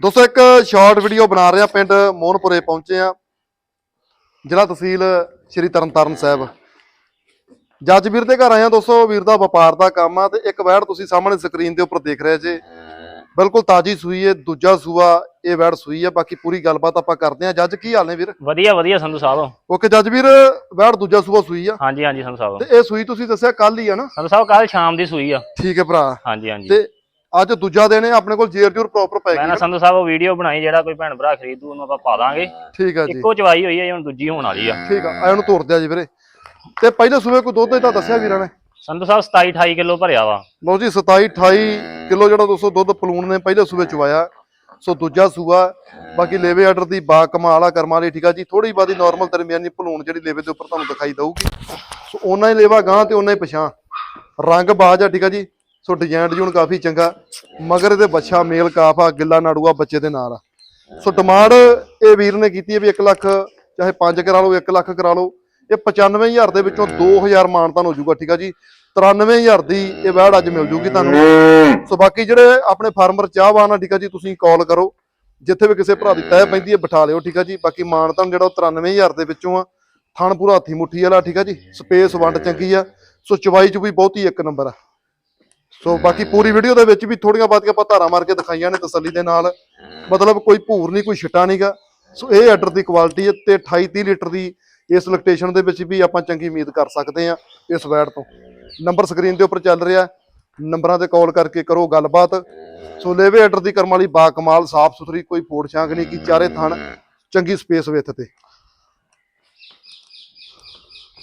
ਦੋਸਤੋ ਇੱਕ short video ਬਣਾ ਰਹੇ ਆ ਪਿੰਡ ਮੋਹਨਪੁਰੇ ਪਹੁੰਚੇ ਆ ਜ਼ਿਲ੍ਹਾ ਤਹਿਸੀਲ ਸ਼੍ਰੀ ਤਰਨਤਾਰਨ ਸਾਹਿਬ। ਜੱਜ ਵੀਰ ਦੇ ਘਰ ਆਏ ਆ ਦੋਸਤੋ ਵੀਰ ਦਾ ਵਪਾਰ ਦਾ ਕੰਮ ਆ ਤੇ ਇੱਕ ਵੈੜ ਤੁਸੀਂ ਸਾਹਮਣੇ ਸਕਰੀਨ ਦੇ ਉੱਪਰ ਦੇਖ ਰਹੇ ਜੇ। ਬਿਲਕੁਲ ਤਾਜੀ ਸੂਈ ਹੈ ਦੂਜਾ ਸੂਆ ਇਹ ਵੈੜ ਸੂਈ ਹੈ ਬਾਕੀ ਪੂਰੀ ਗੱਲਬਾਤ ਆਪਾਂ ਕਰਦੇ ਆ ਜੱਜ ਕੀ ਹਾਲ ਨੇ ਵੀਰ? ਵਧੀਆ ਵਧੀਆ ਸੰਧੂ ਸਾਹਿਬ। ਓਕੇ ਜੱਜ ਵੀਰ ਵੈੜ ਦੂਜਾ ਸੂਆ ਸੂਈ ਆ। ਹਾਂਜੀ ਹਾਂਜੀ ਸੰਧੂ ਸਾਹਿਬ। ਤੇ ਇਹ ਸੂਈ ਤੁਸੀਂ ਦੱਸਿਆ ਕੱਲ ਹੀ ਆ ਨਾ? ਸੰਧੂ ਸਾਹਿਬ ਕੱਲ ਸ਼ਾਮ ਦੀ ਸੂਈ ਆ। ਠੀਕ ਹੈ ਭਰਾ। ਹਾਂਜੀ ਹਾਂਜੀ। ਤੇ ਅੱਜ ਦੂਜਾ ਦਿਨ ਹੈ ਆਪਣੇ ਕੋਲ ਜੇਰ ਜੂਰ ਪ੍ਰੋਪਰ ਪੈ ਮੈਂ ਨਾ। ਸੰਧੂ ਸਾਹਿਬ ਉਹ ਵੀਡੀਓ ਬਣਾਈ ਜਿਹੜਾ ਕੋਈ ਭੈਣ ਭਰਾ ਖਰੀਦੂ ਉਹਨੂੰ ਆਪਾਂ ਪਾ ਦਾਂਗੇ। ਠੀਕ ਆ ਜੀ। ਇੱਕੋ ਚਵਾਈ ਹੋਈ ਹੈ ਹੁਣ ਦੂਜੀ ਹੋਣ ਵਾਲੀ ਆ। ਠੀਕ ਆ ਆ ਇਹਨੂੰ ਤੋੜ ਦਿਆ ਜੀ ਵੀਰੇ। ਤੇ ਪਹਿਲੇ ਸੂਬੇ ਕੋਈ ਦੁੱਧ ਇਹਦਾ ਦੱਸਿਆ ਵੀਰਾਂ ਨੇ? ਸੰਧੂ ਸਾਹਿਬ 27 28 ਕਿਲੋ ਭਰਿਆ ਵਾ। ਲਓ ਜੀ 27 28 ਕਿਲੋ ਜਿਹੜਾ ਦੋਸਤੋ ਦੁੱਧ ਪਲੂਣ ਨੇ ਪਹਿਲੇ ਸੂਬੇ ਚਵਾਇਆ ਸੋ ਦੂਜਾ ਸੂਆ ਬਾਕੀ ਲੇਵੇ ਆਰਡਰ ਦੀ ਬਾ ਕਮਾਲ ਆ ਕਰਮਾਂ ਵਾਲੀ ਠੀਕ ਆ ਜੀ। ਥੋੜੀ ਬਾਦੀ ਨਾਰਮਲ ਦਰਮਿਆਨੀ ਪਲੂਣ ਜਿਹੜੀ ਲੇਵੇ ਦੇ ਉੱਪਰ ਤੁਹਾਨੂੰ ਦਿਖਾਈ ਦਊਗੀ। ਸੋ ਉਹਨਾਂ ਹੀ ਲੇਵਾ ਗਾਂ ਤੇ ਉਹਨਾਂ ਹੀ ਪਛਾਂ ਰੰਗ ਬਾਜ ਆ ਠੀਕ ਆ ਜੀ। ਸੋ ਡਿਜ਼ਾਈਨ ਡਿਜ਼ਾਈਨ ਕਾਫੀ ਚੰਗਾ। ਮਗਰ ਇਹਦੇ ਬੱਚਾ ਮੇਲ ਕਾਫ ਆ, ਗਿੱਲਾ ਨਾੜੂਆ ਬੱਚੇ ਦੇ ਨਾਲ ਆ। ਸੋ ਡਿਮਾਂਡ ਇਹ ਵੀਰ ਨੇ ਕੀਤੀ ਹੈ ਵੀ 1 ਲੱਖ, ਚਾਹੇ 5 ਕਰਾ ਲਓ 1 ਲੱਖ ਕਰਾ ਲਓ। ਇਹ 95000 ਦੇ ਵਿੱਚੋਂ 2000 ਮਾਨਤਾਨ ਹੋ ਜਾਊਗਾ ਠੀਕ ਆ ਜੀ? 93000 ਦੀ ਇਹ ਵੈੜ ਅੱਜ ਮਿਲ ਜੂਗੀ ਤੁਹਾਨੂੰ। ਸੋ ਬਾਕੀ ਜਿਹੜੇ ਆਪਣੇ ਫਾਰਮਰ ਚਾਹਵਾਨ ਆ, ਠੀਕ ਆ ਜੀ, ਤੁਸੀਂ ਕਾਲ ਕਰੋ। ਜਿੱਥੇ ਵੀ ਕਿਸੇ ਭਰਾ ਦੀ ਤੈਅ ਪੈਂਦੀ ਹੈ, ਬਿਠਾ ਲਿਓ, ਠੀਕ ਆ ਜੀ? ਬਾਕੀ ਮਾਨਤਾਨ ਜਿਹੜਾ ਉਹ 93000 ਦੇ ਵਿੱਚੋਂ ਆ। ਥਣ ਪੂਰਾ ਹੱਥੀ ਮੁੱਠੀ ਵਾਲਾ, ਠੀਕ ਆ ਜੀ? ਸਪੇਸ ਵੰਡ ਚੰਗੀ ਆ। ਸੋ ਚਵਾਈ ਚ ਵੀ ਬਹੁਤੀ ਇੱਕ ਨੰਬਰ ਆ। ਸੋ ਬਾਕੀ ਪੂਰੀ ਵੀਡੀਓ ਦੇ ਵਿੱਚ ਵੀ ਥੋੜੀਆਂ ਬਾਤੀਆਂ ਆਪਾਂ ਧਾਰਾ ਮਾਰ ਕੇ ਦਿਖਾਈਆਂ ਨੇ ਤਸੱਲੀ ਦੇ ਨਾਲ। ਮਤਲਬ ਕੋਈ ਭੂਰ ਨਹੀਂ ਕੋਈ ਛਿੱਟਾ ਨਹੀਂਗਾ। ਸੋ ਇਹ ਆਰਡਰ ਦੀ ਕੁਆਲਿਟੀ ਹੈ ਤੇ 28 30 ਲੀਟਰ ਦੀ ਇਸ ਲੋਕੇਸ਼ਨ ਦੇ ਵਿੱਚ ਵੀ ਆਪਾਂ ਚੰਗੀ ਉਮੀਦ ਕਰ ਸਕਦੇ ਆ ਇਸ ਵੈਡ ਤੋਂ। ਨੰਬਰ ਸਕਰੀਨ ਦੇ ਉੱਪਰ ਚੱਲ ਰਿਹਾ ਨੰਬਰਾਂ ਤੇ ਕਾਲ ਕਰਕੇ ਕਰੋ ਗੱਲਬਾਤ। ਸੋ ਲੇਵੇ ਆਰਡਰ ਦੀ ਕਰਮ ਵਾਲੀ ਬਾ ਕਮਾਲ ਸਾਫ਼ ਸੁਥਰੀ ਕੋਈ ਫੋੜ ਛਾਂਗ ਨਹੀਂ ਕੀ ਚਾਰੇ ਥਣ ਚੰਗੀ ਸਪੇਸ ਵਿੱਚ ਤੇ।